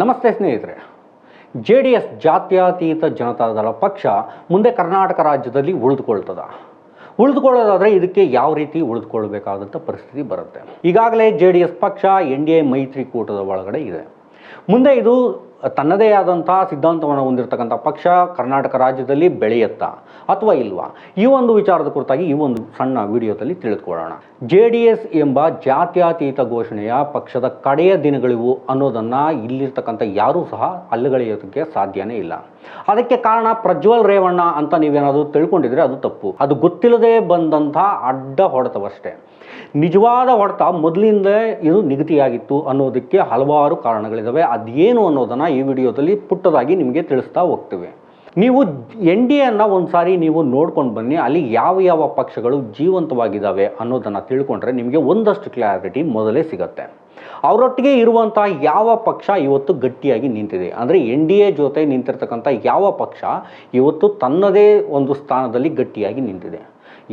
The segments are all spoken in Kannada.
ನಮಸ್ತೆ ಸ್ನೇಹಿತರೆ. ಜೆ ಡಿ ಎಸ್ ಜಾತ್ಯತೀತ ಜನತಾದಳ ಪಕ್ಷ ಮುಂದೆ ಕರ್ನಾಟಕ ರಾಜ್ಯದಲ್ಲಿ ಉಳಿದುಕೊಳ್ತದ. ಉಳಿದುಕೊಳ್ಳೋದಾದರೆ ಇದಕ್ಕೆ ಯಾವ ರೀತಿ ಉಳಿದುಕೊಳ್ಬೇಕಾದಂಥ ಪರಿಸ್ಥಿತಿ ಬರುತ್ತೆ. ಈಗಾಗಲೇ ಜೆ ಡಿ ಎಸ್ ಪಕ್ಷ ಎನ್ ಡಿ ಎ ಮೈತ್ರಿಕೂಟದ ಒಳಗಡೆ ಇದೆ. ಮುಂದೆ ಇದು ತನ್ನದೇ ಆದಂಥ ಸಿದ್ಧಾಂತವನ್ನು ಹೊಂದಿರತಕ್ಕಂಥ ಪಕ್ಷ ಕರ್ನಾಟಕ ರಾಜ್ಯದಲ್ಲಿ ಬೆಳೆಯುತ್ತಾ ಅಥವಾ ಇಲ್ವಾ? ಈ ಒಂದು ವಿಚಾರದ ಕುರಿತಾಗಿ ಈ ಒಂದು ಸಣ್ಣ ವಿಡಿಯೋದಲ್ಲಿ ತಿಳಿದುಕೊಳ್ಳೋಣ. ಜೆ ಡಿ ಎಸ್ ಎಂಬ ಜಾತ್ಯತೀತ ಘೋಷಣೆಯ ಪಕ್ಷದ ಕಡೆಯ ದಿನಗಳಿವು ಅನ್ನೋದನ್ನು ಇಲ್ಲಿರ್ತಕ್ಕಂಥ ಯಾರೂ ಸಹ ಅಲ್ಲಗಳೆಯೋದಕ್ಕೆ ಸಾಧ್ಯನೇ ಇಲ್ಲ. ಅದಕ್ಕೆ ಕಾರಣ ಪ್ರಜ್ವಲ್ ರೇವಣ್ಣ ಅಂತ ನೀವೇನಾದರೂ ತಿಳ್ಕೊಂಡಿದ್ರೆ ಅದು ತಪ್ಪು. ಅದು ಗೊತ್ತಿಲ್ಲದೆ ಬಂದಂಥ ಅಡ್ಡ ಹೊಡೆತವಷ್ಟೇ. ನಿಜವಾದ ಹೊಡೆತ ಮೊದಲಿಂದ ಇದು ನಿಗದಿಯಾಗಿತ್ತು ಅನ್ನೋದಕ್ಕೆ ಹಲವಾರು ಕಾರಣಗಳಿದ್ದಾವೆ ಅದೇನು ಅನ್ನೋದನ್ನು ಈ ವಿಡಿಯೋದಲ್ಲಿ ಪುಟ್ಟದಾಗಿ ನಿಮಗೆ ತಿಳಿಸ್ತಾ ಹೋಗ್ತೇವೆ. ನೀವು ಎನ್ ಡಿ ಎನ್ನು ಒಂದು ಸಾರಿ ನೀವು ನೋಡ್ಕೊಂಡು ಬನ್ನಿ, ಅಲ್ಲಿ ಯಾವ ಯಾವ ಪಕ್ಷಗಳು ಜೀವಂತವಾಗಿದ್ದಾವೆ ಅನ್ನೋದನ್ನು ತಿಳ್ಕೊಂಡ್ರೆ ನಿಮಗೆ ಒಂದಷ್ಟು ಕ್ಲಾರಿಟಿ ಮೊದಲೇ ಸಿಗುತ್ತೆ. ಅವರೊಟ್ಟಿಗೆ ಇರುವಂಥ ಯಾವ ಪಕ್ಷ ಇವತ್ತು ಗಟ್ಟಿಯಾಗಿ ನಿಂತಿದೆ. ಅಂದರೆ ಎನ್ ಡಿ ಎ ಜೊತೆ ನಿಂತಿರ್ತಕ್ಕಂಥ ಯಾವ ಪಕ್ಷ ಇವತ್ತು ತನ್ನದೇ ಒಂದು ಸ್ಥಾನದಲ್ಲಿ ಗಟ್ಟಿಯಾಗಿ ನಿಂತಿದೆ.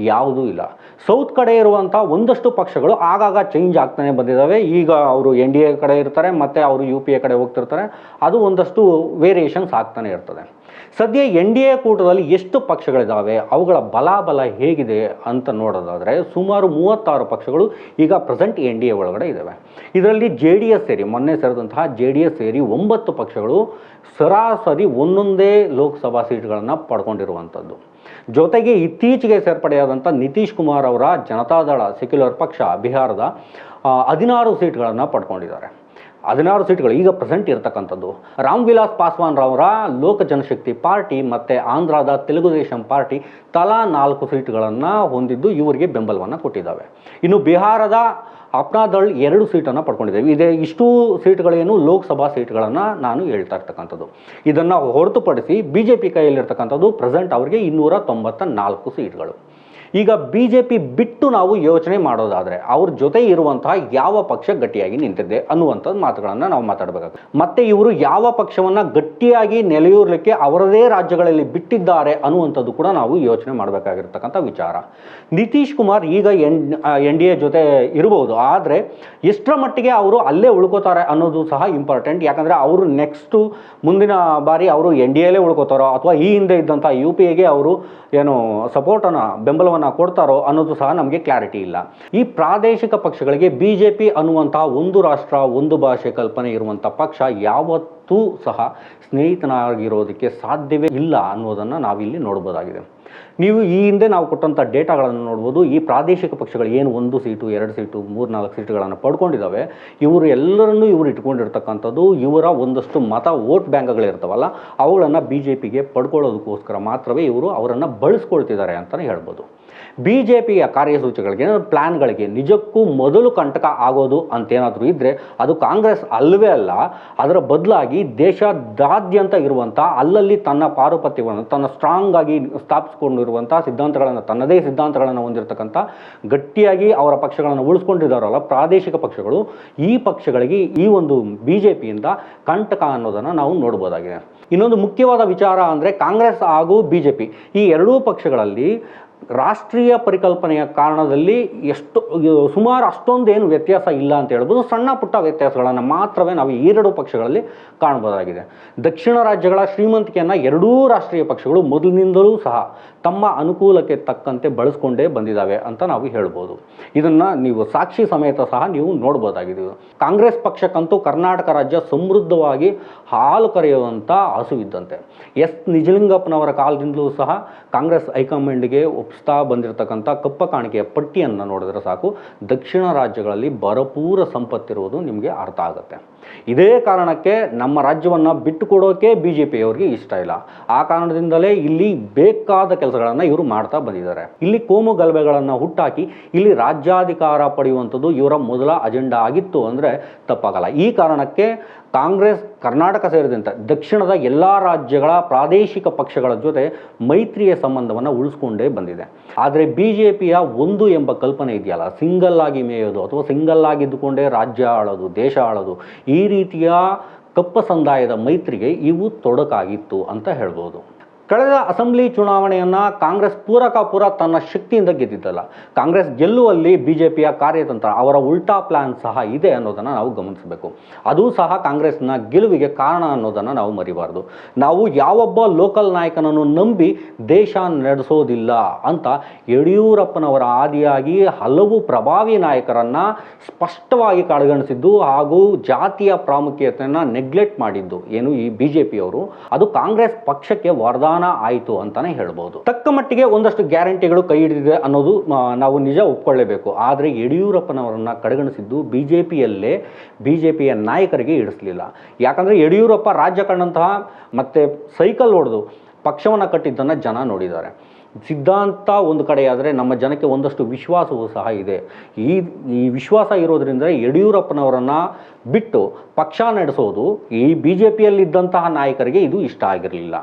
ಯಾವುದೂ ಇಲ್ಲ. ಸೌತ್ ಕಡೆ ಇರುವಂಥ ಒಂದಷ್ಟು ಪಕ್ಷಗಳು ಆಗಾಗ ಚೇಂಜ್ ಆಗ್ತಾನೆ ಬಂದಿದ್ದಾವೆ. ಈಗ ಅವರು ಎನ್ ಡಿ ಎ ಕಡೆ ಇರ್ತಾರೆ, ಮತ್ತು ಅವರು ಯು ಪಿ ಎ ಕಡೆ ಹೋಗ್ತಿರ್ತಾರೆ. ಅದು ಒಂದಷ್ಟು ವೇರಿಯೇಷನ್ಸ್ ಆಗ್ತಾನೆ ಇರ್ತದೆ. ಸದ್ಯ ಎನ್ ಡಿ ಎ ಕೂಟದಲ್ಲಿ ಎಷ್ಟು ಪಕ್ಷಗಳಿದ್ದಾವೆ ಅವುಗಳ ಬಲಾಬಲ ಹೇಗಿದೆ ಅಂತ ನೋಡೋದಾದರೆ ಸುಮಾರು ಮೂವತ್ತಾರು ಪಕ್ಷಗಳು ಈಗ ಪ್ರೆಸೆಂಟ್ ಎನ್ ಡಿ ಎ ಒಳಗಡೆ ಇದ್ದಾವೆ ಇದರಲ್ಲಿ ಜೆ ಡಿ ಎಸ್ ಸೇರಿ, ಮೊನ್ನೆ ಸೇರಿದಂತಹ ಜೆ ಡಿ ಎಸ್ ಸೇರಿ ಒಂಬತ್ತು ಪಕ್ಷಗಳು ಸರಾಸರಿ ಒಂದೊಂದೇ ಲೋಕಸಭಾ ಸೀಟ್ಗಳನ್ನು ಪಡ್ಕೊಂಡಿರುವಂಥದ್ದು. ಜೊತೆಗೆ ಇತ್ತೀಚೆಗೆ ಸೇರ್ಪಡೆಯಾದಂಥ ನಿತೀಶ್ ಕುಮಾರ್ ಅವರ ಜನತಾದಳ, ಸೆಕ್ಯುಲರ್ ಪಕ್ಷ, ಬಿಹಾರದ ಹದಿನಾರು ಸೀಟ್ಗಳನ್ನು ಪಡ್ಕೊಂಡಿದ್ದಾರೆ. ಹದಿನಾರು ಸೀಟ್ಗಳು, ಈಗ ಪ್ರೆಸೆಂಟ್ ಇರತಕ್ಕಂಥದ್ದು. ರಾಮ್ ವಿಲಾಸ್ ಪಾಸ್ವಾನ್ ರವರ ಲೋಕ ಜನಶಕ್ತಿ ಪಾರ್ಟಿ ಮತ್ತು ಆಂಧ್ರದ ತೆಲುಗುದೇಶಂ ಪಾರ್ಟಿ ತಲಾ ನಾಲ್ಕು ಸೀಟ್ಗಳನ್ನು ಹೊಂದಿದ್ದು ಇವರಿಗೆ ಬೆಂಬಲವನ್ನು ಕೊಟ್ಟಿದ್ದಾವೆ. ಇನ್ನು ಬಿಹಾರದ ಅಪ್ನಾದಳ್ ಎರಡು ಸೀಟನ್ನು ಪಡ್ಕೊಂಡಿದ್ದೇವೆ. ಇದೇ ಇಷ್ಟು ಸೀಟ್ಗಳೇನು ಲೋಕಸಭಾ ಸೀಟ್ಗಳನ್ನು ನಾನು ಹೇಳ್ತಾ ಇರ್ತಕ್ಕಂಥದ್ದು. ಇದನ್ನು ಹೊರತುಪಡಿಸಿ ಬಿ ಜೆ ಪಿ ಕೈಯಲ್ಲಿರ್ತಕ್ಕಂಥದ್ದು ಪ್ರೆಸೆಂಟ್ ಅವರಿಗೆ ಇನ್ನೂರ ತೊಂಬತ್ತ ನಾಲ್ಕು ಸೀಟ್ಗಳು. ಈಗ ಬಿ ಜೆ ಪಿ ಬಿಟ್ಟು ನಾವು ಯೋಚನೆ ಮಾಡೋದಾದರೆ ಅವ್ರ ಜೊತೆ ಇರುವಂತಹ ಯಾವ ಪಕ್ಷ ಗಟ್ಟಿಯಾಗಿ ನಿಂತಿದೆ ಅನ್ನುವಂಥದ್ದು ಮಾತುಗಳನ್ನು ನಾವು ಮಾತಾಡಬೇಕಾಗುತ್ತೆ. ಮತ್ತೆ ಇವರು ಯಾವ ಪಕ್ಷವನ್ನು ಗಟ್ಟಿಯಾಗಿ ನೆಲೆಯೂರಲಿಕ್ಕೆ ಅವರದೇ ರಾಜ್ಯಗಳಲ್ಲಿ ಬಿಟ್ಟಿದ್ದಾರೆ ಅನ್ನುವಂಥದ್ದು ಕೂಡ ನಾವು ಯೋಚನೆ ಮಾಡಬೇಕಾಗಿರ್ತಕ್ಕಂಥ ವಿಚಾರ. ನಿತೀಶ್ ಕುಮಾರ್ ಈಗ ಎನ್ ಎನ್ ಡಿ ಎ ಜೊತೆ ಇರಬಹುದು ಆದರೆ ಎಷ್ಟರ ಮಟ್ಟಿಗೆ ಅವರು ಅಲ್ಲೇ ಉಳ್ಕೋತಾರೆ ಅನ್ನೋದು ಸಹ ಇಂಪಾರ್ಟೆಂಟ್ ಯಾಕಂದರೆ ಅವರು ನೆಕ್ಸ್ಟು ಮುಂದಿನ ಬಾರಿ ಅವರು ಎನ್ ಡಿ ಎಲ್ಲೇ ಉಳ್ಕೋತಾರೋ ಅಥವಾ ಈ ಹಿಂದೆ ಇದ್ದಂಥ ಯು ಪಿ ಎಗೆ ಅವರು ಏನು ಸಪೋರ್ಟನ್ನು ಬೆಂಬಲವನ್ನು ಕೊಡ್ತಾರೋ ಅನ್ನೋದು ಸಹ ನಮಗೆ ಕ್ಲಾರಿಟಿ ಇಲ್ಲ. ಈ ಪ್ರಾದೇಶಿಕ ಪಕ್ಷಗಳಿಗೆ ಬಿ ಜೆ ಪಿ ಅನ್ನುವಂತಹ ಒಂದು ರಾಷ್ಟ್ರ, ಒಂದು ಭಾಷೆ ಕಲ್ಪನೆ ಇರುವಂಥ ಪಕ್ಷ ಯಾವತ್ತೂ ಸಹ ಸ್ನೇಹಿತನಾಗಿರೋದಕ್ಕೆ ಸಾಧ್ಯವೇ ಇಲ್ಲ ಅನ್ನೋದನ್ನು ನಾವಿಲ್ಲಿ ನೋಡ್ಬೋದಾಗಿದೆ. ನೀವು ಈ ಹಿಂದೆ ನಾವು ಕೊಟ್ಟಂಥ ಡೇಟಾಗಳನ್ನು ನೋಡ್ಬೋದು, ಈ ಪ್ರಾದೇಶಿಕ ಪಕ್ಷಗಳು ಏನು ಒಂದು ಸೀಟು, ಎರಡು ಸೀಟು ಮೂರು ನಾಲ್ಕು ಸೀಟುಗಳನ್ನು ಪಡ್ಕೊಂಡಿದ್ದಾವೆ, ಇವರು ಎಲ್ಲರನ್ನೂ ಇವರು ಇಟ್ಕೊಂಡಿರ್ತಕ್ಕಂಥದ್ದು ಇವರ ಒಂದಷ್ಟು ಮತ ವೋಟ್ ಬ್ಯಾಂಕ್ಗಳಿರ್ತಾವಲ್ಲ ಅವುಗಳನ್ನು ಬಿ ಜೆ ಪಿಗೆ ಪಡ್ಕೊಳ್ಳೋದಕ್ಕೋಸ್ಕರ ಮಾತ್ರವೇ ಇವರು ಅವರನ್ನು ಬಳಸ್ಕೊಳ್ತಿದ್ದಾರೆ ಅಂತಲೇ ಹೇಳ್ಬೋದು. ಬಿ ಜೆ ಪಿಯ ಕಾರ್ಯಸೂಚಿಗಳಿಗೆ ಪ್ಲ್ಯಾನ್ಗಳಿಗೆ ನಿಜಕ್ಕೂ ಮೊದಲು ಕಂಟಕ ಆಗೋದು ಅಂತೇನಾದರೂ ಇದ್ದರೆ ಅದು ಕಾಂಗ್ರೆಸ್ ಅಲ್ಲವೇ ಅಲ್ಲ, ಅದರ ಬದಲಾಗಿ ದೇಶದಾದ್ಯಂತ ಇರುವಂಥ ಅಲ್ಲಲ್ಲಿ ತನ್ನ ಪಾರುಪತ್ಯವನ್ನು, ತನ್ನ ಸ್ಟ್ರಾಂಗ್ ಆಗಿ ಸ್ಥಾಪಿಸಿಕೊಂಡಿರುವಂಥ ಸಿದ್ಧಾಂತಗಳನ್ನು, ತನ್ನದೇ ಸಿದ್ಧಾಂತಗಳನ್ನು ಹೊಂದಿರತಕ್ಕಂಥ ಗಟ್ಟಿಯಾಗಿ ಅವರ ಪಕ್ಷಗಳನ್ನು ಉಳಿಸ್ಕೊಂಡಿದ್ದಾರಲ್ಲ, ಪ್ರಾದೇಶಿಕ ಪಕ್ಷಗಳು, ಈ ಪಕ್ಷಗಳಿಗೆ ಈ ಒಂದು ಬಿ ಜೆ ಪಿಯಿಂದ ಕಂಟಕ ಅನ್ನೋದನ್ನು ನಾವು ನೋಡ್ಬೋದಾಗಿದೆ. ಇನ್ನೊಂದು ಮುಖ್ಯವಾದ ವಿಚಾರ ಅಂದರೆ ಕಾಂಗ್ರೆಸ್ ಹಾಗೂ ಬಿ ಈ ಎರಡೂ ಪಕ್ಷಗಳಲ್ಲಿ ರಾಷ್ಟ್ರೀಯ ಪರಿಕಲ್ಪನೆಯ ಕಾರಣದಲ್ಲಿ ಎಷ್ಟು ಸುಮಾರು ಅಷ್ಟೊಂದೇನು ವ್ಯತ್ಯಾಸ ಇಲ್ಲ ಅಂತ ಹೇಳ್ಬೋದು. ಸಣ್ಣ ಪುಟ್ಟ ವ್ಯತ್ಯಾಸಗಳನ್ನು ಮಾತ್ರವೇ ನಾವು ಈ ಎರಡು ಪಕ್ಷಗಳಲ್ಲಿ ಕಾಣಬಹುದಾಗಿದೆ. ದಕ್ಷಿಣ ರಾಜ್ಯಗಳ ಶ್ರೀಮಂತಿಕೆಯನ್ನು ಎರಡೂ ರಾಷ್ಟ್ರೀಯ ಪಕ್ಷಗಳು ಮೊದಲಿನಿಂದಲೂ ಸಹ ತಮ್ಮ ಅನುಕೂಲಕ್ಕೆ ತಕ್ಕಂತೆ ಬಳಸ್ಕೊಂಡೇ ಬಂದಿದ್ದಾವೆ ಅಂತ ನಾವು ಹೇಳ್ಬೋದು. ಇದನ್ನು ನೀವು ಸಾಕ್ಷಿ ಸಮೇತ ಸಹ ನೀವು ನೋಡ್ಬೋದಾಗಿದೆ. ಕಾಂಗ್ರೆಸ್ ಪಕ್ಷಕ್ಕಂತೂ ಕರ್ನಾಟಕ ರಾಜ್ಯ ಸಮೃದ್ಧವಾಗಿ ಹಾಲು ಕರೆಯುವಂಥ ಹಸುವಿದ್ದಂತೆ ಎಸ್. ನಿಜಲಿಂಗಪ್ಪನವರ ಕಾಲದಿಂದಲೂ ಸಹ ಕಾಂಗ್ರೆಸ್ ಹೈಕಮಾಂಡ್ಗೆ ಒಪ್ಪಿಸ್ತಾ ಬಂದಿರತಕ್ಕಂಥ ಕಪ್ಪ ಕಾಣಿಕೆಯ ಪಟ್ಟಿಯನ್ನು ನೋಡಿದ್ರೆ ಸಾಕು. ದಕ್ಷಿಣ ರಾಜ್ಯಗಳಲ್ಲಿ ಭರಪೂರ ಸಂಪತ್ತಿರುವುದು ನಿಮಗೆ ಅರ್ಥ ಆಗುತ್ತೆ. ಇದೇ ಕಾರಣಕ್ಕೆ ನಮ್ಮ ರಾಜ್ಯವನ್ನು ಬಿಟ್ಟುಕೊಡೋಕೆ ಬಿ ಜೆ ಪಿಯವ್ರಿಗೆ ಇಷ್ಟ ಇಲ್ಲ. ಆ ಕಾರಣದಿಂದಲೇ ಇಲ್ಲಿ ಬೇಕಾದ ಕೆಲಸಗಳನ್ನು ಇವರು ಮಾಡ್ತಾ ಬಂದಿದ್ದಾರೆ. ಇಲ್ಲಿ ಕೋಮು ಗಲಭೆಗಳನ್ನು ಹುಟ್ಟಾಕಿ ಇಲ್ಲಿ ರಾಜ್ಯಾಧಿಕಾರ ಪಡೆಯುವಂಥದ್ದು ಇವರ ಮೊದಲ ಅಜೆಂಡಾ ಆಗಿತ್ತು ಅಂದರೆ ತಪ್ಪಾಗಲ್ಲ. ಈ ಕಾರಣಕ್ಕೆ ಕಾಂಗ್ರೆಸ್, ಕರ್ನಾಟಕ ಸೇರಿದಂತೆ ದಕ್ಷಿಣದ ಎಲ್ಲ ರಾಜ್ಯಗಳ ಪ್ರಾದೇಶಿಕ ಪಕ್ಷಗಳ ಜೊತೆ ಮೈತ್ರಿಯ ಸಂಬಂಧವನ್ನು ಉಳಿಸ್ಕೊಂಡೇ ಬಂದಿದೆ. ಆದರೆ ಬಿ ಜೆ ಪಿಯ ಒಂದು ಎಂಬ ಕಲ್ಪನೆ ಇದೆಯಲ್ಲ, ಸಿಂಗಲ್ ಆಗಿ ಮೇಯೋದು ಅಥವಾ ಸಿಂಗಲ್ ಆಗಿದ್ದುಕೊಂಡೇ ರಾಜ್ಯ ಆಳೋದು, ದೇಶ ಆಳೋದು ಈ ರೀತಿಯ ಕಪ್ಪ ಸಂದಾಯದ ಮೈತ್ರಿಗೆ ಇವು ತೊಡಕಾಗಿತ್ತು ಅಂತ ಹೇಳ್ಬೋದು. ಕಳೆದ ಅಸೆಂಬ್ಲಿ ಚುನಾವಣೆಯನ್ನು ಕಾಂಗ್ರೆಸ್ ಪೂರಕ ಪೂರ ತನ್ನ ಶಕ್ತಿಯಿಂದ ಗೆದ್ದಿದ್ದಲ್ಲ. ಕಾಂಗ್ರೆಸ್ ಗೆಲ್ಲುವಲ್ಲಿ ಬಿ ಜೆ ಕಾರ್ಯತಂತ್ರ ಅವರ ಉಲ್ಟಾ ಪ್ಲಾನ್ ಸಹ ಇದೆ ಅನ್ನೋದನ್ನು ನಾವು ಗಮನಿಸಬೇಕು. ಅದು ಸಹ ಕಾಂಗ್ರೆಸ್ನ ಗೆಲುವಿಗೆ ಕಾರಣ ಅನ್ನೋದನ್ನು ನಾವು ಮರಿಬಾರ್ದು. ನಾವು ಯಾವೊಬ್ಬ ಲೋಕಲ್ ನಾಯಕನನ್ನು ನಂಬಿ ದೇಶ ನಡೆಸೋದಿಲ್ಲ ಅಂತ ಯಡಿಯೂರಪ್ಪನವರ ಆದಿಯಾಗಿ ಹಲವು ಪ್ರಭಾವಿ ನಾಯಕರನ್ನ ಸ್ಪಷ್ಟವಾಗಿ ಕಡೆಗಣಿಸಿದ್ದು ಹಾಗೂ ಜಾತಿಯ ಪ್ರಾಮುಖ್ಯತೆಯನ್ನು ನೆಗ್ಲೆಕ್ಟ್ ಮಾಡಿದ್ದು ಏನು ಈ ಬಿ ಜೆ ಪಿಯವರು ಅದು ಕಾಂಗ್ರೆಸ್ ಪಕ್ಷಕ್ಕೆ ವರದಾನ ಆಯಿತು ಅಂತಾನೆ ಹೇಳ್ಬೋದು. ತಕ್ಕ ಮಟ್ಟಿಗೆ ಒಂದಷ್ಟು ಗ್ಯಾರಂಟಿಗಳು ಕೈ ಹಿಡಿದಿದೆ ಅನ್ನೋದು ನಾವು ನಿಜ ಒಪ್ಕೊಳ್ಳೇಬೇಕು. ಆದರೆ ಯಡಿಯೂರಪ್ಪನವರನ್ನು ಕಡೆಗಣಿಸಿದ್ದು ಬಿ ಜೆ ಪಿಯಲ್ಲೇ ಬಿ ಜೆ ಪಿಯ ನಾಯಕರಿಗೆ ಇಡಿಸಲಿಲ್ಲ. ಯಾಕಂದರೆ ಯಡಿಯೂರಪ್ಪ ರಾಜ್ಯ ಕಂಡಂತಹ ಮತ್ತು ಸೈಕಲ್ ಹೊಡೆದು ಪಕ್ಷವನ್ನು ಕಟ್ಟಿದ್ದನ್ನು ಜನ ನೋಡಿದ್ದಾರೆ. ಸಿದ್ಧಾಂತ ಒಂದು ಕಡೆಯಾದರೆ ನಮ್ಮ ಜನಕ್ಕೆ ಒಂದಷ್ಟು ವಿಶ್ವಾಸವೂ ಸಹ ಇದೆ. ಈ ಈ ವಿಶ್ವಾಸ ಇರೋದ್ರಿಂದ ಯಡಿಯೂರಪ್ಪನವರನ್ನು ಬಿಟ್ಟು ಪಕ್ಷ ನಡೆಸೋದು ಈ ಬಿ ಜೆ ಪಿಯಲ್ಲಿದ್ದಂತಹ ನಾಯಕರಿಗೆ ಇದು ಇಷ್ಟ ಆಗಿರಲಿಲ್ಲ.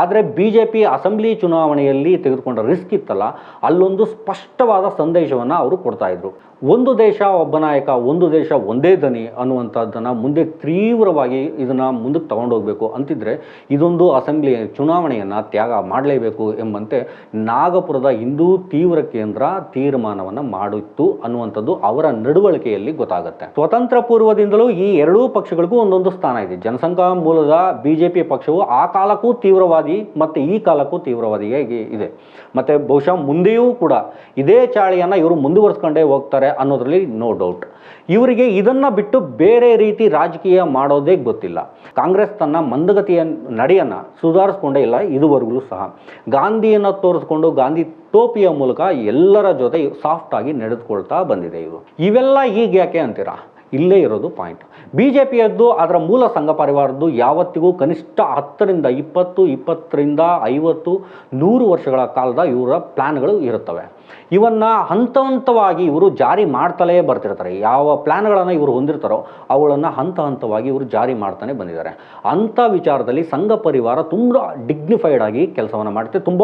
ಆದರೆ ಬಿ ಜೆ ಪಿ ಅಸೆಂಬ್ಲಿ ಚುನಾವಣೆಯಲ್ಲಿ ತೆಗೆದುಕೊಂಡ ರಿಸ್ಕ್ ಇತ್ತಲ್ಲ, ಅಲ್ಲೊಂದು ಸ್ಪಷ್ಟವಾದ ಸಂದೇಶವನ್ನು ಅವರು ಕೊಡ್ತಾ ಇದ್ರು. ಒಂದು ದೇಶ ಒಬ್ಬ ನಾಯಕ, ಒಂದು ದೇಶ ಒಂದೇ ದನಿ ಅನ್ನುವಂಥದ್ದನ್ನು ಮುಂದೆ ತೀವ್ರವಾಗಿ ಇದನ್ನು ಮುಂದಕ್ಕೆ ತಗೊಂಡೋಗ್ಬೇಕು. ಅಂತಿದ್ರೆ ಇದೊಂದು ಅಸೆಂಬ್ಲಿ ಚುನಾವಣೆಯನ್ನು ತ್ಯಾಗ ಮಾಡಲೇಬೇಕು ಎಂಬಂತೆ ನಾಗಪುರದ ಹಿಂದೂ ತೀವ್ರ ಕೇಂದ್ರ ತೀರ್ಮಾನವನ್ನು ಮಾಡಿತ್ತು ಅನ್ನುವಂಥದ್ದು ಅವರ ನಡವಳಿಕೆಯಲ್ಲಿ ಗೊತ್ತಾಗುತ್ತೆ. ಸ್ವತಂತ್ರ ಪೂರ್ವದಿಂದಲೂ ಈ ಎರಡೂ ಪಕ್ಷಗಳಿಗೂ ಒಂದೊಂದು ಸ್ಥಾನ ಇದೆ. ಜನಸಂಘ ಮೂಲದ ಬಿ ಜೆ ಪಿ ಪಕ್ಷವು ಆ ಕಾಲಕ್ಕೂ ತೀವ್ರವಾದಿ ಮತ್ತು ಈ ಕಾಲಕ್ಕೂ ತೀವ್ರವಾದಿಯಾಗಿ ಇದೆ. ಮತ್ತು ಬಹುಶಃ ಮುಂದೆಯೂ ಕೂಡ ಇದೇ ಚಾಳಿಯನ್ನು ಇವರು ಮುಂದುವರಿಸ್ಕೊಂಡೇ ಹೋಗ್ತಾರೆ ಅನ್ನೋದ್ರಲ್ಲಿ ನೋ ಡೌಟ್ ಇವರಿಗೆ ಇದನ್ನು ಬಿಟ್ಟು ಬೇರೆ ರೀತಿ ರಾಜಕೀಯ ಮಾಡೋದೇ ಗೊತ್ತಿಲ್ಲ. ಕಾಂಗ್ರೆಸ್ ತನ್ನ ಮಂದಗತಿಯ ನಡೆಯನ್ನು ಸುಧಾರಿಸ್ಕೊಂಡೇ ಇಲ್ಲ, ಇದುವರೆಗೂ ಸಹ. ಗಾಂಧಿಯನ್ನು ತೋರಿಸ್ಕೊಂಡು ಗಾಂಧಿ ಟೋಪಿಯ ಮೂಲಕ ಎಲ್ಲರ ಜೊತೆ ಸಾಫ್ಟ್ ಆಗಿ ನಡೆದುಕೊಳ್ತಾ ಬಂದಿದೆ ಇವು ಇವೆಲ್ಲ ಈಗ ಯಾಕೆ ಅಂತೀರಾ? ಇಲ್ಲೇ ಇರೋದು ಪಾಯಿಂಟ್ ಬಿ ಜೆ ಪಿಯದ್ದು ಅದರ ಮೂಲ ಸಂಘ ಪರಿವಾರದ್ದು ಯಾವತ್ತಿಗೂ ಕನಿಷ್ಠ ಹತ್ತರಿಂದ ಇಪ್ಪತ್ತು, ಇಪ್ಪತ್ತರಿಂದ ಐವತ್ತು, ನೂರು ವರ್ಷಗಳ ಕಾಲದ ಇವರ ಪ್ಲ್ಯಾನ್ಗಳು ಇರುತ್ತವೆ. ಇವನ್ನು ಹಂತ ಹಂತವಾಗಿ ಇವರು ಜಾರಿ ಮಾಡ್ತಲೇ ಬರ್ತಿರ್ತಾರೆ. ಯಾವ ಪ್ಲ್ಯಾನ್ಗಳನ್ನು ಇವರು ಹೊಂದಿರ್ತಾರೋ ಅವುಗಳನ್ನು ಹಂತ ಹಂತವಾಗಿ ಇವರು ಜಾರಿ ಮಾಡ್ತಾನೆ ಬಂದಿದ್ದಾರೆ. ಅಂಥ ವಿಚಾರದಲ್ಲಿ ಸಂಘ ಪರಿವಾರ ತುಂಬ ಡಿಗ್ನಿಫೈಡ್ ಆಗಿ ಕೆಲಸವನ್ನು ಮಾಡುತ್ತೆ ತುಂಬ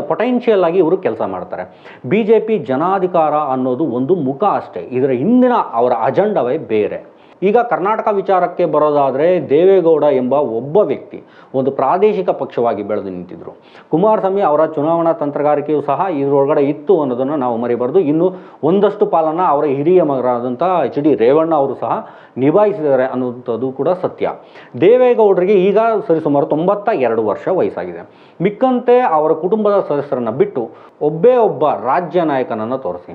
ಪೊಟೆನ್ಷಿಯಲ್ ಆಗಿ ಇವರು ಕೆಲಸ ಮಾಡ್ತಾರೆ. ಬಿ ಜೆ ಪಿ ಜನಾಧಿಕಾರ ಅನ್ನೋದು ಒಂದು ಮುಖ ಅಷ್ಟೇ. ಇದರ ಹಿಂದಿನ ಅವರ ಅಜೆಂಡವೇ ಬೇರೆ. ಈಗ ಕರ್ನಾಟಕ ವಿಚಾರಕ್ಕೆ ಬರೋದಾದರೆ ದೇವೇಗೌಡ ಎಂಬ ಒಬ್ಬ ವ್ಯಕ್ತಿ ಒಂದು ಪ್ರಾದೇಶಿಕ ಪಕ್ಷವಾಗಿ ಬೆಳೆದು ನಿಂತಿದ್ದರು ಕುಮಾರಸ್ವಾಮಿ ಅವರ ಚುನಾವಣಾ ತಂತ್ರಗಾರಿಕೆಯು ಸಹ ಇದರೊಳಗಡೆ ಇತ್ತು ಅನ್ನೋದನ್ನು ನಾವು ಮರಿಬಾರ್ದು. ಇನ್ನು ಒಂದಷ್ಟು ಪಾಲನ್ನು ಅವರ ಹಿರಿಯ ಮಗರಾದಂಥ ಎಚ್ ಡಿ ರೇವಣ್ಣ ಅವರು ಸಹ ನಿಭಾಯಿಸಿದ್ದಾರೆ ಅನ್ನುವಂಥದ್ದು ಕೂಡ ಸತ್ಯ. ದೇವೇಗೌಡರಿಗೆ ಈಗ ಸರಿಸುಮಾರು ತೊಂಬತ್ತ ಎರಡು ವರ್ಷ ವಯಸ್ಸಾಗಿದೆ. ಮಿಕ್ಕಂತೆ ಅವರ ಕುಟುಂಬದ ಸದಸ್ಯರನ್ನು ಬಿಟ್ಟು ಒಬ್ಬೇ ಒಬ್ಬ ರಾಜ್ಯ ನಾಯಕನನ್ನು ತೋರಿಸಿ.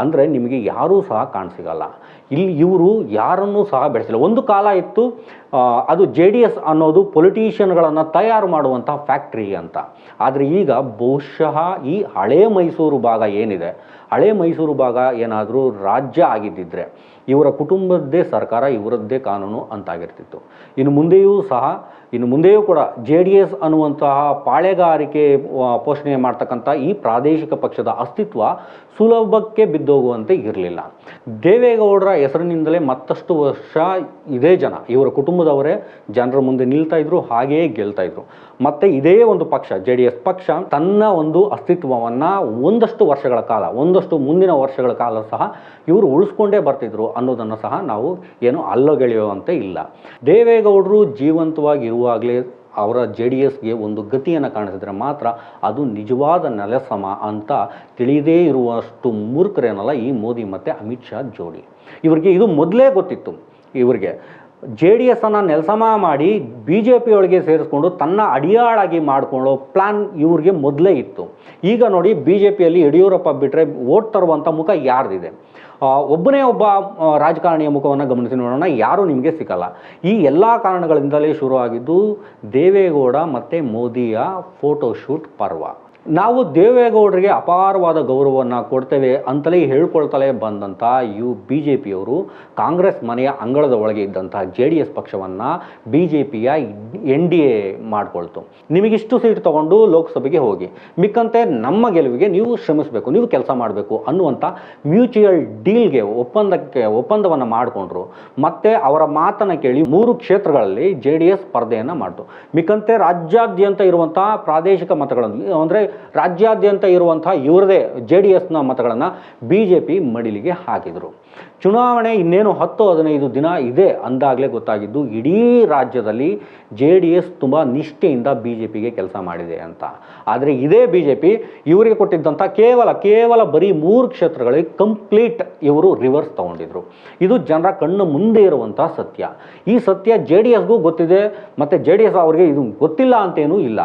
ಅಂದರೆ ನಿಮಗೆ ಯಾರೂ ಸಹ ಕಾಣಸಿಗಲ್ಲ. ಇಲ್ಲಿ ಇವರು ಯಾರನ್ನೂ ಸಹ ಬೆಳೆಸಿಲ್ಲ. ಒಂದು ಕಾಲ ಇತ್ತು ಅದು ಜೆ ಡಿ ಎಸ್ ಅನ್ನೋದು ಪೊಲಿಟೀಷಿಯನ್ಗಳನ್ನು ತಯಾರು ಮಾಡುವಂಥ ಫ್ಯಾಕ್ಟ್ರಿ ಅಂತ. ಆದರೆ ಈಗ ಬಹುಶಃ ಈ ಹಳೇ ಮೈಸೂರು ಭಾಗ ಏನಿದೆ, ಹಳೇ ಮೈಸೂರು ಭಾಗ ಏನಾದರೂ ರಾಜ್ಯ ಆಗಿದ್ದಿದ್ರೆ ಇವರ ಕುಟುಂಬದ್ದೇ ಸರ್ಕಾರ, ಇವರದ್ದೇ ಕಾನೂನು ಅಂತಾಗಿರ್ತಿತ್ತು. ಇನ್ನು ಮುಂದೆಯೂ ಸಹ ಇನ್ನು ಮುಂದೆಯೂ ಕೂಡ ಜೆ ಡಿ ಎಸ್ ಅನ್ನುವಂತಹ ಪಾಳೆಗಾರಿಕೆ ಪೋಷಣೆ ಮಾಡ್ತಕ್ಕಂಥ ಈ ಪ್ರಾದೇಶಿಕ ಪಕ್ಷದ ಅಸ್ತಿತ್ವ ಸುಲಭಕ್ಕೆ ಬಿದ್ದೋಗುವಂತೆ ಇರಲಿಲ್ಲ. ದೇವೇಗೌಡರ ಹೆಸರಿನಿಂದಲೇ ಮತ್ತಷ್ಟು ವರ್ಷ ಇದೇ ಜನ. ಇವರ ಕುಟುಂಬದವರೇ ಜನರ ಮುಂದೆ ನಿಲ್ತಾ ಇದ್ರು, ಹಾಗೆಯೇ ಗೆಲ್ತಾ ಇದ್ರು. ಮತ್ತೆ ಇದೇ ಒಂದು ಪಕ್ಷ, ಜೆ ಡಿ ಎಸ್ ಪಕ್ಷ, ತನ್ನ ಒಂದು ಅಸ್ತಿತ್ವವನ್ನು ಒಂದಷ್ಟು ವರ್ಷಗಳ ಕಾಲ, ಒಂದಷ್ಟು ಮುಂದಿನ ವರ್ಷಗಳ ಕಾಲ ಸಹ ಇವರು ಉಳಿಸ್ಕೊಂಡೇ ಬರ್ತಿದ್ರು ಅನ್ನೋದನ್ನು ಸಹ ನಾವು ಏನು ಅಲ್ಲಗೆಳೆಯುವಂತೆ ಇಲ್ಲ. ದೇವೇಗೌಡರು ಜೀವಂತವಾಗಿ ಇರುವಾಗಲೇ ಅವರ ಜೆ ಡಿ ಎಸ್ಗೆ ಒಂದು ಗತಿಯನ್ನು ಕಾಣಿಸಿದ್ರೆ ಮಾತ್ರ ಅದು ನಿಜವಾದ ನೆಲಸಮ ಅಂತ ತಿಳಿದೇ ಇರುವಷ್ಟು ಮೂರ್ಖರೇನಲ್ಲ ಈ ಮೋದಿ ಮತ್ತು ಅಮಿತ್ ಶಾ ಜೋಡಿ. ಇವರಿಗೆ ಇದು ಮೊದಲೇ ಗೊತ್ತಿತ್ತು. ಇವರಿಗೆ ಜೆ ಡಿ ಎಸ್ಸನ್ನು ನೆಲಸಮ ಮಾಡಿ ಬಿ ಜೆ ಪಿಯೊಳಗೆ ಸೇರಿಸ್ಕೊಂಡು ತನ್ನ ಅಡಿಯಾಳಾಗಿ ಮಾಡಿಕೊಳ್ಳೋ ಪ್ಲ್ಯಾನ್ ಇವ್ರಿಗೆ ಮೊದಲೇ ಇತ್ತು. ಈಗ ನೋಡಿ ಬಿ ಜೆ ಪಿಯಲ್ಲಿ ಯಡಿಯೂರಪ್ಪ ಬಿಟ್ಟರೆ ಓಟ್ ತರುವಂಥ ಮುಖ ಯಾರ್ದಿದೆ? ಒಬ್ಬನೇ ಒಬ್ಬ ರಾಜಕಾರಣಿಯ ಮುಖವನ್ನು ಗಮನಿಸಿ ನೋಡೋಣ, ಯಾರೂ ನಿಮಗೆ ಸಿಕ್ಕಲ್ಲ. ಈ ಎಲ್ಲ ಕಾರಣಗಳಿಂದಲೇ ಶುರುವಾಗಿದ್ದು ದೇವೇಗೌಡ ಮತ್ತು ಮೋದಿಯ ಫೋಟೋಶೂಟ್ ಪರ್ವ. ನಾವು ದೇವೇಗೌಡರಿಗೆ ಅಪಾರವಾದ ಗೌರವವನ್ನು ಕೊಡ್ತೇವೆ ಅಂತಲೇ ಹೇಳ್ಕೊಳ್ತಲೇ ಬಂದಂಥ ಯು ಬಿ ಜೆ ಪಿಯವರು ಕಾಂಗ್ರೆಸ್ ಮನೆಯ ಅಂಗಳದ ಒಳಗೆ ಇದ್ದಂಥ ಜೆ ಡಿ ಎಸ್ ಪಕ್ಷವನ್ನು ಬಿ ಜೆ ಪಿಯ ಎನ್ ಡಿ ಎ ಮಾಡಿಕೊಳ್ತು. ನಿಮಗಿಷ್ಟು ಸೀಟ್ ತಗೊಂಡು ಲೋಕಸಭೆಗೆ ಹೋಗಿ. ಮಿಕ್ಕಂತೆ ನಮ್ಮ ಗೆಲುವಿಗೆ ನೀವು ಶ್ರಮಿಸಬೇಕು, ನೀವು ಕೆಲಸ ಮಾಡಬೇಕು ಅನ್ನುವಂಥ ಮ್ಯೂಚುವಲ್ ಡೀಲ್ಗೆ ಒಪ್ಪಂದಕ್ಕೆ ಒಪ್ಪಂದವನ್ನು ಮಾಡಿಕೊಂಡ್ರು. ಮತ್ತು ಅವರ ಮಾತನ್ನು ಕೇಳಿ ಮೂರು ಕ್ಷೇತ್ರಗಳಲ್ಲಿ ಜೆ ಡಿ ಎಸ್ ಸ್ಪರ್ಧೆಯನ್ನು ಮಾಡಿತು. ಮಿಕ್ಕಂತೆ ರಾಜ್ಯಾದ್ಯಂತ ಇರುವಂಥ ಪ್ರಾದೇಶಿಕ ಮತಗಳನ್ನು ಅಂದರೆ ರಾಜ್ಯಾದ್ಯಂತ ಇರುವಂಥ ಇವರದೇ ಜೆ ಡಿ ಎಸ್ನ ಮತಗಳನ್ನು ಬಿ ಜೆ ಪಿ ಮಡಿಲಿಗೆ ಹಾಕಿದರು. ಚುನಾವಣೆ ಇನ್ನೇನು ಹತ್ತು ಹದಿನೈದು ದಿನ ಇದೆ ಅಂದಾಗಲೇ ಗೊತ್ತಾಗಿದ್ದು ಇಡೀ ರಾಜ್ಯದಲ್ಲಿ ಜೆ ಡಿ ಎಸ್ ತುಂಬ ನಿಷ್ಠೆಯಿಂದ ಬಿ ಜೆ ಪಿಗೆ ಕೆಲಸ ಮಾಡಿದೆ ಅಂತ. ಆದರೆ ಇದೇ ಬಿ ಜೆ ಪಿ ಇವರಿಗೆ ಕೊಟ್ಟಿದ್ದಂಥ ಕೇವಲ ಕೇವಲ ಬರೀ ಮೂರು ಕ್ಷೇತ್ರಗಳಿಗೆ ಕಂಪ್ಲೀಟ್ ಇವರು ರಿವರ್ಸ್ ತಗೊಂಡಿದ್ರು. ಇದು ಜನರ ಕಣ್ಣು ಮುಂದೆ ಇರುವಂಥ ಸತ್ಯ. ಈ ಸತ್ಯ ಜೆ ಡಿ ಎಸ್ಗೂ ಗೊತ್ತಿದೆ, ಮತ್ತು ಜೆ ಡಿ ಎಸ್ ಅವರಿಗೆ ಇದು ಗೊತ್ತಿಲ್ಲ ಅಂತೇನೂ ಇಲ್ಲ.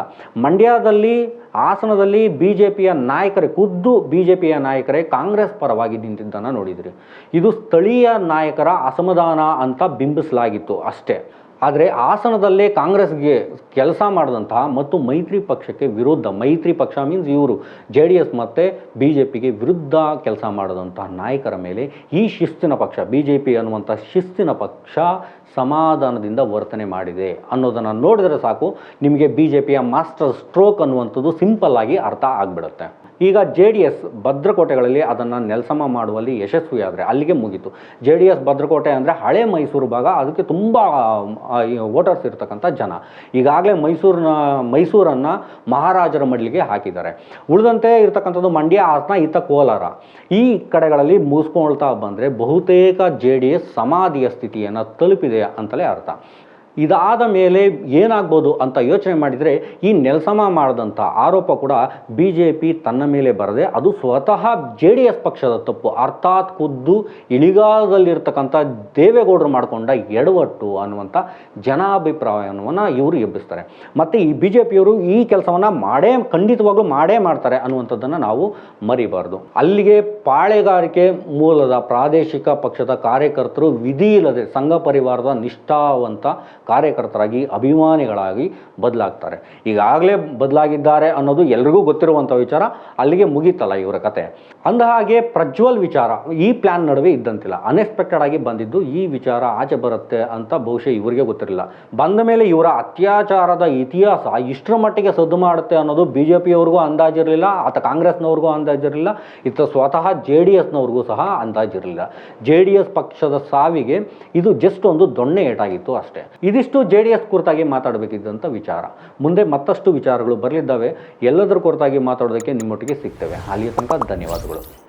ಮಂಡ್ಯದಲ್ಲಿ ಹಾಸನದಲ್ಲಿ ಬಿ ಜೆ ಪಿಯ ನಾಯಕರೇ, ಖುದ್ದು ಬಿ ಜೆ ಪಿಯ ನಾಯಕರೇ ಕಾಂಗ್ರೆಸ್ ಪರವಾಗಿ ನಿಂತಿದ್ದನ್ನು ನೋಡಿದ್ರಿ. ಇದು ಸ್ಥಳೀಯ ನಾಯಕರ ಅಸಮಾಧಾನ ಅಂತ ಬಿಂಬಿಸಲಾಗಿತ್ತು ಅಷ್ಟೇ. ಆದರೆ ಹಾಸನದಲ್ಲೇ ಕಾಂಗ್ರೆಸ್ಗೆ ಕೆಲಸ ಮಾಡಿದಂತಹ ಮತ್ತು ಮೈತ್ರಿ ಪಕ್ಷಕ್ಕೆ ವಿರುದ್ಧ, ಮೈತ್ರಿ ಪಕ್ಷ ಮೀನ್ಸ್ ಇವರು, ಜೆ ಡಿ ಎಸ್ ಮತ್ತು ಬಿ ಜೆ ಪಿಗೆ ವಿರುದ್ಧ ಕೆಲಸ ಮಾಡಿದಂತಹ ನಾಯಕರ ಮೇಲೆ ಈ ಶಿಸ್ತಿನ ಪಕ್ಷ, ಬಿ ಜೆ ಪಿ ಅನ್ನುವಂಥ ಶಿಸ್ತಿನ ಪಕ್ಷ ಸಮಾಧಾನದಿಂದ ವರ್ತನೆ ಮಾಡಿದೆ ಅನ್ನೋದನ್ನು ನೋಡಿದರೆ ಸಾಕು, ನಿಮಗೆ ಬಿ ಜೆ ಪಿಯ ಮಾಸ್ಟರ್ ಸ್ಟ್ರೋಕ್ ಅನ್ನುವಂಥದ್ದು ಸಿಂಪಲ್ ಆಗಿ ಅರ್ಥ ಆಗಿಬಿಡುತ್ತೆ. ಈಗ ಜೆ ಡಿ ಎಸ್ ಭದ್ರಕೋಟೆಗಳಲ್ಲಿ ಅದನ್ನು ನೆಲಸಮ ಮಾಡುವಲ್ಲಿ ಯಶಸ್ವಿಯಾದರೆ ಅಲ್ಲಿಗೆ ಮುಗೀತು. ಜೆ ಡಿ ಎಸ್ ಭದ್ರಕೋಟೆ ಅಂದರೆ ಹಳೆ ಮೈಸೂರು ಭಾಗ, ಅದಕ್ಕೆ ತುಂಬ ವೋಟರ್ಸ್ ಇರ್ತಕ್ಕಂಥ ಜನ. ಈಗಾಗಲೇ ಮೈಸೂರಿನ, ಮೈಸೂರನ್ನು ಮಹಾರಾಜರ ಮಡ್ಲಿಗೆ ಹಾಕಿದ್ದಾರೆ. ಉಳಿದಂತೆ ಇರತಕ್ಕಂಥದ್ದು ಮಂಡ್ಯ, ಹಾಸನ, ಈತ ಕೋಲಾರ. ಈ ಕಡೆಗಳಲ್ಲಿ ಮುಗಿಸ್ಕೊಳ್ತಾ ಬಂದರೆ ಬಹುತೇಕ ಜೆ ಡಿ ಎಸ್ ಸಮಾಧಿಯ ಸ್ಥಿತಿಯನ್ನು ತಲುಪಿದೆ ಅಂತಲೇ ಅರ್ಥ. ಇದಾದ ಮೇಲೆ ಏನಾಗ್ಬೋದು ಅಂತ ಯೋಚನೆ ಮಾಡಿದರೆ ಈ ನೆಲಸಮ ಮಾಡಿದಂಥ ಆರೋಪ ಕೂಡ ಬಿ ಜೆ ಪಿ ತನ್ನ ಮೇಲೆ ಬರದೆ ಅದು ಸ್ವತಃ ಜೆ ಡಿ ಎಸ್ ಪಕ್ಷದ ತಪ್ಪು. ಅರ್ಥಾತ್ ಖುದ್ದು ಇಳಿಗಾಲದಲ್ಲಿರ್ತಕ್ಕಂಥ ದೇವೇಗೌಡರು ಮಾಡಿಕೊಂಡ ಎಡವಟ್ಟು ಅನ್ನುವಂಥ ಜನಾಭಿಪ್ರಾಯವನ್ನು ಇವರು ಎಬ್ಬಿಸ್ತಾರೆ. ಮತ್ತು ಈ ಬಿ ಜೆ ಪಿಯವರು ಈ ಕೆಲಸವನ್ನು ಮಾಡೇ ಖಂಡಿತವಾಗ್ಲೂ ಮಾಡೇ ಮಾಡ್ತಾರೆ ಅನ್ನುವಂಥದ್ದನ್ನು ನಾವು ಮರಿಬಾರ್ದು. ಅಲ್ಲಿಗೆ ಪಾಳೆಗಾರಿಕೆ ಮೂಲದ ಪ್ರಾದೇಶಿಕ ಪಕ್ಷದ ಕಾರ್ಯಕರ್ತರು ವಿಧಿ ಇಲ್ಲದೆ ಸಂಘ ಪರಿವಾರದ ನಿಷ್ಠಾವಂತ ಕಾರ್ಯಕರ್ತರಾಗಿ, ಅಭಿಮಾನಿಗಳಾಗಿ ಬದಲಾಗ್ತಾರೆ. ಈಗಾಗಲೇ ಬದಲಾಗಿದ್ದಾರೆ ಅನ್ನೋದು ಎಲ್ರಿಗೂ ಗೊತ್ತಿರುವಂಥ ವಿಚಾರ ಅಲ್ಲಿಗೆ ಮುಗೀತಲ್ಲ ಇವರ ಕತೆ. ಅಂದಹಾಗೆ ಪ್ರಜ್ವಲ್ ವಿಚಾರ, ಈ ಪ್ಲ್ಯಾನ್ ನಡುವೆ ಇದ್ದಂತಿಲ್ಲ. ಅನ್ಎಕ್ಸ್ಪೆಕ್ಟೆಡ್ ಆಗಿ ಬಂದಿದ್ದು ಈ ವಿಚಾರ ಆಚೆ ಬರುತ್ತೆ ಅಂತ ಬಹುಶಃ ಇವರಿಗೆ ಗೊತ್ತಿರಲಿಲ್ಲ. ಬಂದ ಮೇಲೆ ಇವರ ಅತ್ಯಾಚಾರದ ಇತಿಹಾಸ ಇಷ್ಟರ ಮಟ್ಟಿಗೆ ಸದ್ದು ಮಾಡುತ್ತೆ ಅನ್ನೋದು ಬಿ ಜೆ ಪಿಯವ್ರಿಗೂ ಅಂದಾಜಿರಲಿಲ್ಲ, ಆತ ಕಾಂಗ್ರೆಸ್ನವ್ರಿಗೂ ಅಂದಾಜಿರಲಿಲ್ಲ, ಇತ್ತ ಸ್ವತಃ ಜೆ ಡಿ ಎಸ್ನವ್ರಿಗೂ ಸಹ ಅಂದಾಜಿರಲಿಲ್ಲ. ಜೆ ಡಿ ಎಸ್ ಪಕ್ಷದ ಸಾವಿಗೆ ಇದು ಜಸ್ಟ್ ಒಂದು ದೊಣ್ಣೆ ಏಟಾಗಿತ್ತು ಅಷ್ಟೇ. ಇದಿಷ್ಟು ಜೆ ಡಿ ಎಸ್ ಕುರಿತಾಗಿ ಮಾತಾಡಬೇಕಿದ್ದಂಥ ವಿಚಾರ. ಮುಂದೆ ಮತ್ತಷ್ಟು ವಿಚಾರಗಳು ಬರಲಿದ್ದಾವೆ. ಎಲ್ಲದರ ಕುರಿತಾಗಿ ಮಾತಾಡೋದಕ್ಕೆ ನಿಮ್ಮೊಟ್ಟಿಗೆ ಸಿಗ್ತೇವೆ. ಅಲ್ಲಿಯ ತನಕ ಧನ್ಯವಾದಗಳು.